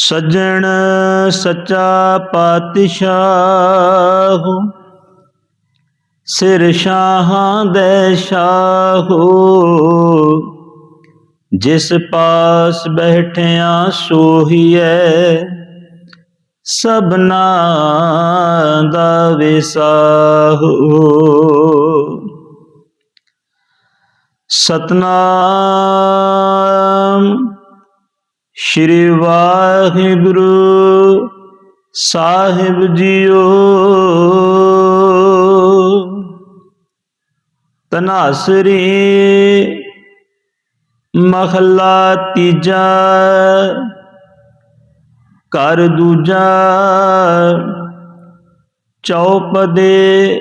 ਸੱਜਣ ਸੱਚਾ ਪਾਤਸ਼ਾਹ, ਸਿਰ ਸ਼ਾਹਾਂ ਦੇ ਸ਼ਾਹੋ। ਜਿਸ ਪਾਸ ਬੈਠਿਆ ਸੋਹੀਐ, ਸਭਨਾ ਦਾ ਵਿਸਾਹੋ। ਸਤਨਾਮ ਸ਼੍ਰੀ ਵਾਹਿਗੁਰੂ ਸਾਹਿਬ ਜੀਓ। ਤਨਾਸਰੀ ਮਹਲਾ ਤੀਜਾ ਕਰ ਦੂਜਾ ਚੌਪਦੇ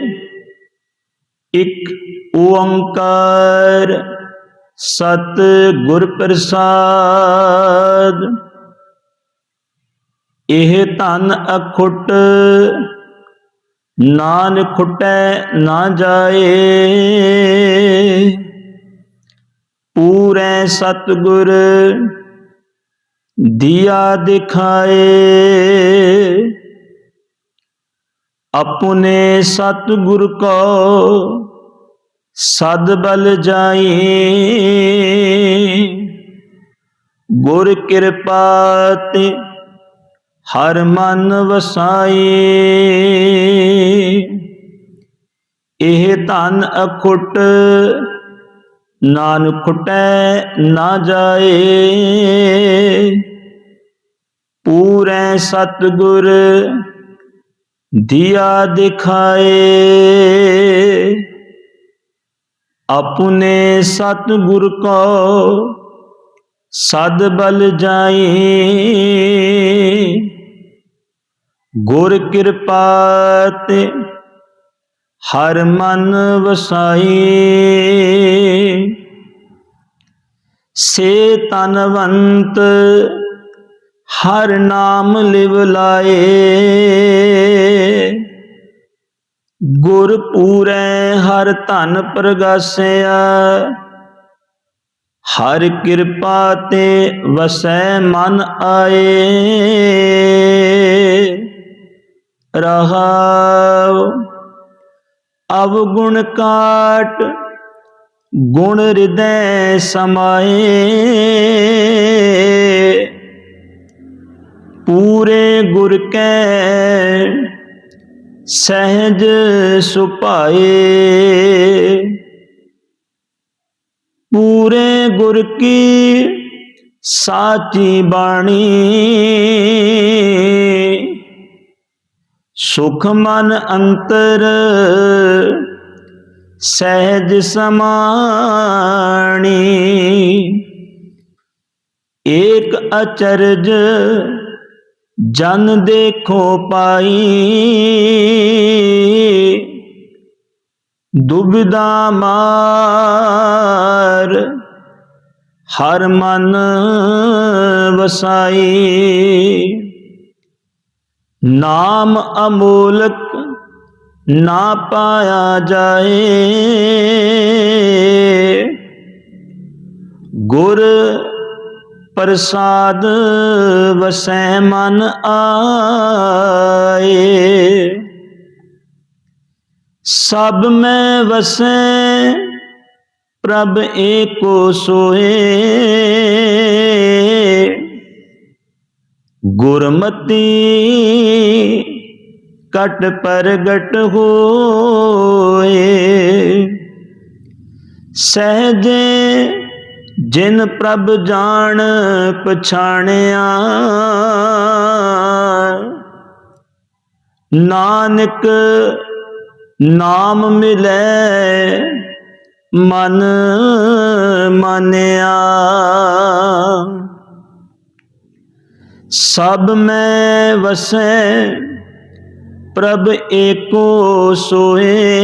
ਇੱਕ ਓੰਕਾਰ। ਸਤ ਗੁਰ ਪ੍ਰਸਾਦ। ਇਹ ਧਨ ਅਖੁੱਟ ਨਾਨ ਖੁੱਟੈ ਨਾ ਜਾਏ। ਪੂਰੇ ਸਤਗੁਰ ਦਿਆ ਦਿਖਾਏ। ਆਪਣੇ ਸਤਗੁਰ ਕੋ ਸਦ ਬਲ ਜਾਏ। ਗੁਰ ਕਿਰਪਾ ਤੇ ਹਰ ਮਨ ਵਸਾਈ ਇਹ ਧਨ ਅਖੁੱਟ ਨਾਨ ਖੁਟੈ ਨਾ ਜਾਏ। ਪੂਰੇ ਸਤਗੁਰ ਦਿਆ ਦਿਖਾਏ। ਆਪਣੇ ਸਤਿਗੁਰ ਕੋ ਸਦ ਬਲ ਜਾਈ ਗੁਰ ਕਿਰਪਾ ਤੇ ਹਰ ਮਨ ਵਸਾਈ ਸੇ ਤਨਵੰਤ ਹਰ ਨਾਮ ਲਿਵ ਲਾਏ। ਗੁਰ ਪੂਰੈ, ਹਰ ਧਨ ਪ੍ਰਗਾਸਿਆ। ਹਰ ਕਿਰਪਾ ਤੇ ਵਸੈ ਮਨ ਆਏ। ਰਹਾਉ, ਅਵਗੁਣ ਕਾਟ, ਗੁਣ ਹਿਰਦੈ ਸਮਾਏ। ਪੂਰੇ ਗੁਰ ਕੈ ਸਹਿਜ ਸੁਭਾਏ। ਪੂਰੇ ਗੁਰ ਕੀ ਸਾਚੀ ਬਾਣੀ। ਸੁਖ ਮਨ ਅੰਤਰ ਸਹਿਜ ਸਮਾਣੀ। ਏਕ ਅਚਰਜ ਜਨ ਦੇਖੋ ਪਾਈ। ਦੁਬਿਧਾ ਮਾਰ ਹਰ ਮਨ ਵਸਾਈ। ਨਾਮ ਅਮੋਲਕ ਨਾ ਪਾਇਆ ਜਾਏ। ਗੁਰ ਪ੍ਰਸਾਦ ਵਸੈ ਮਨ ਆਏ। ਸਭ ਮੈਂ ਵਸੈ, ਪ੍ਰਭ ਏਕੋ ਸੋਏ। ਗੁਰਮਤੀ ਕਟ ਪ੍ਰਗਟ ਹੋਏ। ਸਹਜੇ ਜਿਨ ਪ੍ਰਭ ਜਾਣ ਪਛਾਣਿਆ। ਨਾਨਕ ਨਾਮ ਮਿਲੈ ਮਨ ਮਾਨਿਆ। ਸਭ ਮੈਂ ਵਸੈ ਪ੍ਰਭ ਏਕੋ ਸੋਏ।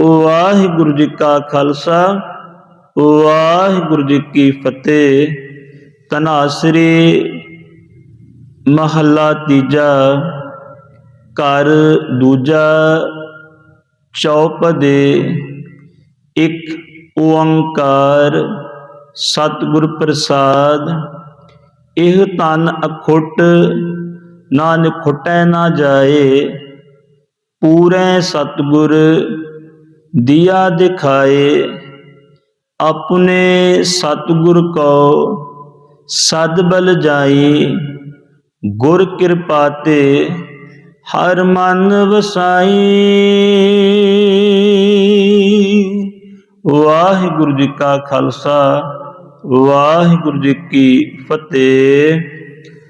ਵਾਹਿਗੁਰੂ ਜੀ ਕਾ ਖਾਲਸਾ, ਵਾਹਿਗੁਰੂ ਜੀ ਕੀ ਫਤਿਹ। ਤਨਾਸਰੀ ਮਹੱਲਾ ਤੀਜਾ, ਘਰ ਦੂਜਾ ਚੌਪਦੇ ਇੱਕ ਓੰਕਾਰ ਸਤਿਗੁਰ ਪ੍ਰਸਾਦ। ਇਹ ਤਨ ਅਖੁੱਟ ਨਾਨਕ ਖੁੱਟੈ ਨਾ ਜਾਏ, ਪੂਰੇ ਸਤਿਗੁਰ ਦਿਆ ਦਿਖਾਏ, ਆਪਣੇ ਸਤਿਗੁਰ ਕੋ ਸਦ ਬਲ ਜਾਈ, ਗੁਰ ਕਿਰਪਾ ਤੇ ਹਰ ਮਨ ਵਸਾਈ। ਵਾਹਿਗੁਰੂ ਜੀ ਕਾ ਖਾਲਸਾ, ਵਾਹਿਗੁਰੂ ਜੀ ਕੀ ਫਤਿਹ।